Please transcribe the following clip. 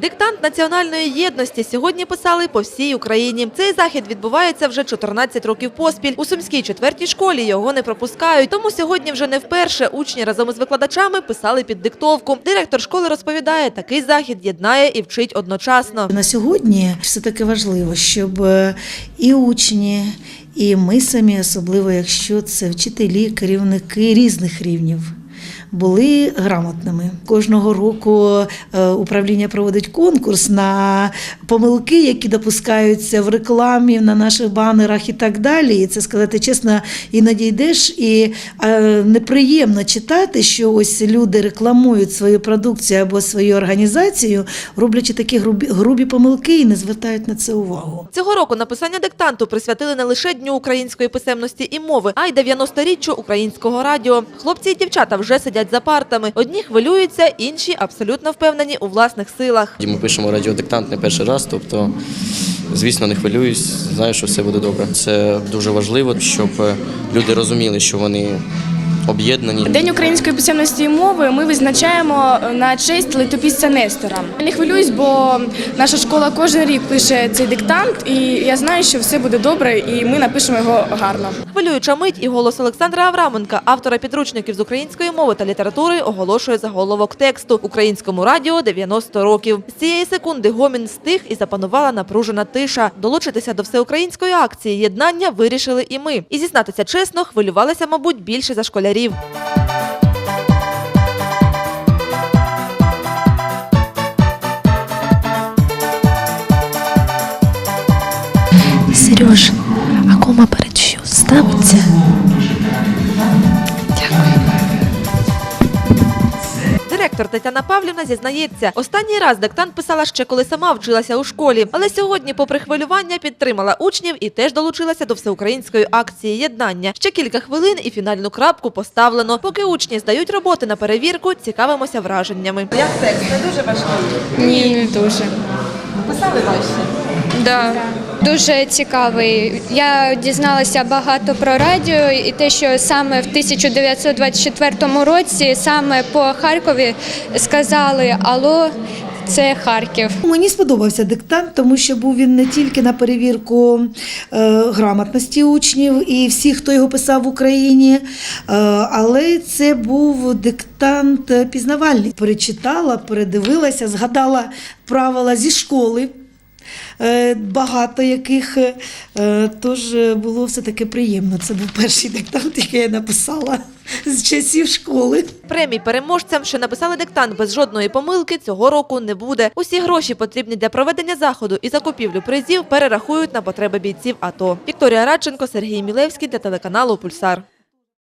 Диктант національної єдності сьогодні писали по всій Україні. Цей захід відбувається вже 14 років поспіль. У сумській четвертій школі його не пропускають. Тому сьогодні вже не вперше учні разом із викладачами писали під диктовку. Директор школи розповідає, такий захід єднає і вчить одночасно. На сьогодні все таки важливо, щоб е, і учні, і ми самі, особливо якщо це вчителі, керівники різних рівнів. Були грамотними. Кожного року е, управління проводить конкурс на помилки, які допускаються в рекламі, на наших банерах і так далі. І це сказати чесно, іноді йдеш, і е, неприємно читати, що ось люди рекламують свою продукцію або свою організацію, роблячи такі грубі, грубі помилки і не звертають на це увагу. Цього року написання диктанту присвятили не лише Дню української писемності і мови, а й 90-річчю українського радіо. Хлопці і дівчата вже сидять за партами. Одні хвилюються, інші абсолютно впевнені у власних силах. Ми пишемо радіодиктант не перший раз, тобто, звісно, не хвилююсь, знаю, що все буде добре. Це дуже важливо, щоб е, люди розуміли, що вони об'єднані. День української писемності і мови ми визначаємо на честь летописця Нестора. Я Не хвилююсь, бо наша школа кожен рік пише цей диктант, і я знаю, що все буде добре, і ми напишемо його гарно. Хвилююча мить і голос Олександра Авраменка, автора підручників з української мови та літератури, оголошує заголовок тексту Українському радіо 90 років. З цієї секунди гомін стих і запанувала напружена тиша. Долучитися до всеукраїнської акції єднання вирішили і ми. І зізнатися чесно, хвилювалися, мабуть, більше за школярів. Сереж, а кома перед що ставиться? Директор Тетяна Павлівна зізнається, останній раз диктант писала ще коли сама вчилася у школі. Але сьогодні, попри хвилювання, підтримала учнів і теж долучилася до всеукраїнської акції єднання. Ще кілька хвилин і фінальну крапку поставлено. Поки учні здають роботи на перевірку, цікавимося враженнями. Як текст не дуже важкий? Ні, не дуже. Писали ваші? Да. Дуже цікавий. Я дізналася багато про радіо і те, що саме в 1924 році саме по Харкові сказали Алло, це Харків. Мені сподобався диктант, тому що був він не тільки на перевірку е, грамотності учнів і всіх, хто його писав в Україні, е, але це був диктант пізнавальний. Перечитала, передивилася, згадала правила зі школи. Е, Багато яких е, тож е, було все таки приємно. Це був перший диктант, який я написала з часів школи. Премій переможцям, що написали диктант без жодної помилки, цього року не буде. Усі гроші, потрібні для проведення заходу і закупівлю призів, перерахують на потреби бійців АТО. Вікторія Радченко, Сергій Мілевський для телеканалу Пульсар.